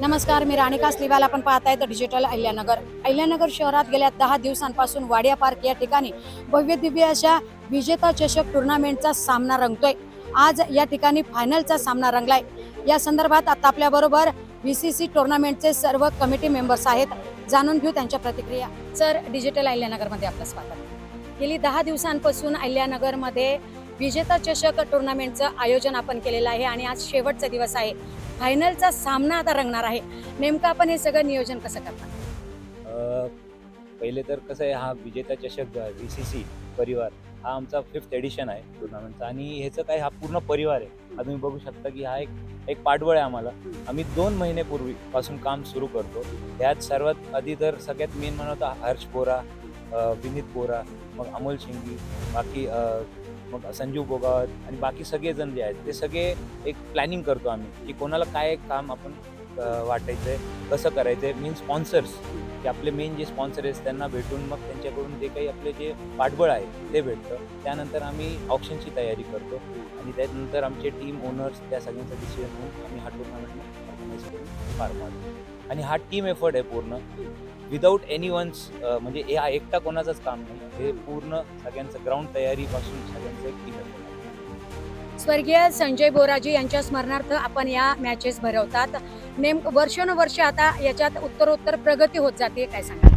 नमस्कार मी राणिका स्लिवाल. आपण पाहत तर डिजिटल अहिल्यानगर. अहिल्यानगर शहरात गेल्या दहा दिवसांपासून वाडिया पार्क या ठिकाणी भव्य दिव्य अशा विजेता चषक टुर्नामेंटचा सामना रंगतोय. आज या ठिकाणी फायनलचा सामना रंगलाय. या संदर्भात आता आपल्याबरोबर व्ही सी सी टुर्नामेंटचे सर्व कमिटी मेंबर्स आहेत. जाणून घेऊ त्यांच्या प्रतिक्रिया. सर डिजिटल अहिल्यानगरमध्ये आपलं स्वागत. गेली दहा दिवसांपासून अहिल्यानगरमध्ये विजेता चषक टुर्नामेंटचं आयोजन आपण केलेलं आहे आणि आज शेवटचा दिवस आहे. फायनलचा सामना आता रंगणार आहे. नेमकं आपण हे सगळं नियोजन कसं करणार? पहिले तर कसं आहे हा विजेता चषक व्ही सी सी परिवार हा आमचा फिफ्थ एडिशन आहे टुर्नामेंटचा आणि ह्याचं काय हा पूर्ण परिवार आहे. तुम्ही बघू शकता की हा एक एक पाठबळ आहे आम्हाला. आम्ही दोन महिन्यापूर्वीपासून काम सुरू करतो. त्यात सर्वात आधी तर सगळ्यात मेन म्हणतो हर्ष बोरा विनीत बोरा मग अमोल शिंगी बाकी मग संजीव बोगावत आणि बाकी सगळेजण जे आहेत ते सगळे एक प्लॅनिंग करतो आम्ही की कोणाला काय काम आपण वाटायचं आहे कसं करायचं आहे मेन स्पॉन्सर्स की आपले मेन जे स्पॉन्सर आहेत त्यांना भेटून मग त्यांच्याकडून जे काही आपले जे पाठबळ आहे ते भेटतं. त्यानंतर आम्ही ऑप्शनची तयारी करतो आणि त्यानंतर आमचे टीम ओनर्स त्या सगळ्यांचा डिसिजन होऊन आम्ही हा टुर्नामेंट ऑर्गनाईज करून पार पाडतो. आणि हा टीम एफर्ट आहे पूर्ण. विदाऊट एनी वन्स म्हणजे हे एकटा कोणाचंच काम नाही. हे पूर्ण सगळ्यांचं ग्राउंड तयारीपासून सगळ्यांचं एक टीम स्वर्गीय संजय बोराजी यांच्या स्मरणार्थ आपण या मॅचेस भरवतात. नेमकं वर्षानुवर्ष आता याच्यात उत्तरोत्तर प्रगती होत जाते काय सांगा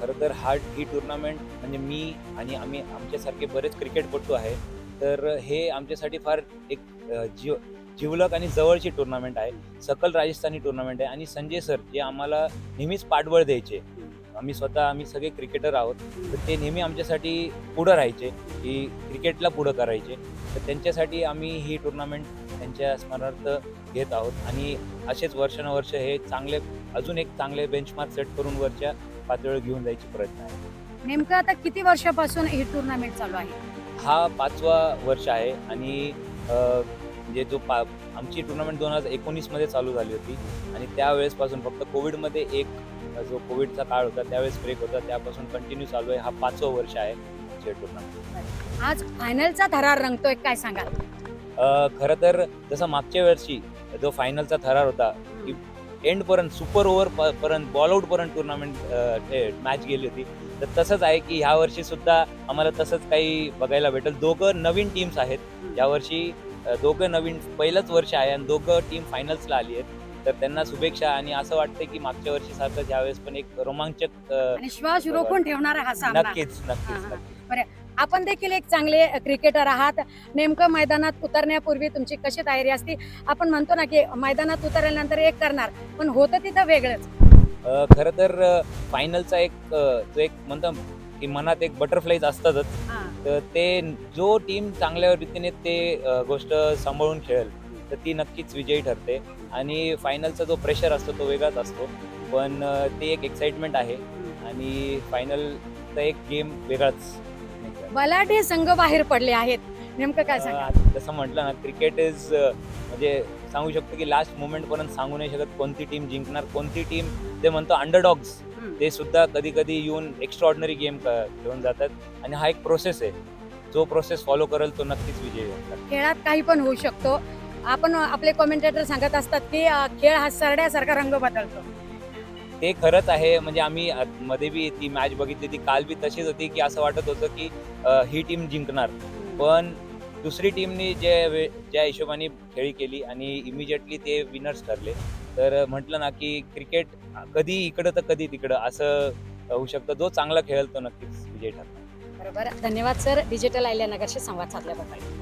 खरं तर हा ही टुर्नामेंट म्हणजे मी आणि आम्ही आमच्यासारखे बरेच क्रिकेटपटू आहे. तर हे आमच्यासाठी फार एक जीव जिवलक आणि जवळची टुर्नामेंट आहे. सकल राजस्थानी टुर्नामेंट आहे आणि संजय सर जे आम्हाला नेहमीच पाठबळ द्यायचे. आम्ही स्वतः आम्ही सगळे क्रिकेटर आहोत. तर ते नेहमी आमच्यासाठी पुढं राहायचे की क्रिकेटला पुढं करायचे. तर त्यांच्यासाठी आम्ही ही टुर्नामेंट त्यांच्या स्मरणार्थ घेत आहोत. आणि असेच वर्षानुवर्ष हे चांगले अजून एक चांगले बेंचमार्क सेट करून वरच्या पातळीवर घेऊन जायचे प्रयत्न आहे नेमकं आता किती वर्षापासून ही टुर्नामेंट चालू आहे? हा पाचवा वर्ष आहे आणि म्हणजे जो पा आमची टुर्नामेंट दोन हजार एकोणीसमध्ये चालू झाली होती. आणि त्यावेळेसपासून फक्त कोविडमध्ये एक जो कोविडचा काळ होता त्यावेळेस ब्रेक होता. त्यापासून कंटिन्यू चालू आहे. हा पाचवं वर्ष आहे आमचे टुर्नामेंट आज फायनलचा थरार रंगतोय काय सांगाल? अ, खरं तर जसं मागच्या वर्षी जो फायनलचा थरार होता की एंडपर्यंत सुपर ओव्हर पर्यंत बॉलआउट पर्यंत टुर्नामेंट मॅच गेली होती. तर तसंच आहे की ह्या वर्षी सुद्धा आम्हाला तसंच काही बघायला भेटेल. दोघं नवीन टीम्स आहेत. यावर्षी दोघं नवीन पहिलंच वर्ष आहे आणि दोघं टीम फायनल्सला आली आहेत. तर त्यांना शुभेच्छा आणि असं वाटतं की मागच्या वर्षी सारखं यावेळेस पण एक रोमांचक अ, आणि श्वास रोखून ठेवणारा हा सामना. नक्कीच नक्कीच आपण देखील एक चांगले क्रिकेटर आहात. नेमकं मैदानात उतरण्यापूर्वी तुमची कशी तयारी असते? आपण म्हणतो ना की मैदानात उतरल्यानंतर एक करणार पण होतं तिथं वेगळंच. खरं तर फायनलचा एक जो एक म्हणतो की मनात एक बटरफ्लाईज असतातच. तर ते जो टीम चांगल्या रीतीने ते गोष्ट सांभाळून खेळेल तर ती नक्कीच विजयी ठरते. आणि फायनलचा जो प्रेशर असतो तो वेगळाच असतो. पण ते एक एक्साइटमेंट आहे. आणि फायनलचा एक गेम वेगळाच. बलाढ्य संघ बाहेर पडले आहेत. नेमकं काय जसं म्हटलं ना क्रिकेट इज म्हणजे सांगू शकतो की लास्ट मोमेंट पर्यंत सांगू नाही शकत कोणती टीम जिंकणार. कोणती टीम ते म्हणतो अंडरडॉग्स ते सुद्धा कधी कधी येऊन एक्स्ट्रा ऑर्डिनरी गेम घेऊन जातात. आणि हा एक प्रोसेस आहे. जो प्रोसेस फॉलो करेल तो नक्कीच विजयी होणार खेळात काही पण होऊ शकतो. आपण आपले कॉमेंटेटर सांगत असतात की खेळ हा सरड्यासारखा रंग बदलतो. ते खरंच आहे. म्हणजे आम्ही मध्ये बी ती मॅच बघितली ती काल बी तशीच होती की असं वाटत होतं की ही टीम जिंकणार. पण दुसरी टीमनी जे वे- ज्या हिशोबाने खेळी केली आणि इमिजिएटली ते विनर्स ठरले. तर म्हटलं ना की क्रिकेट कधी इकडं तर कधी तिकडं. असं होऊ शकतं. जो चांगला खेळेल तो नक्कीच विजय ठरतो बरोबर. धन्यवाद सर. डिजिटल आयल्या नगरशी संवाद साधल्याबद्दल.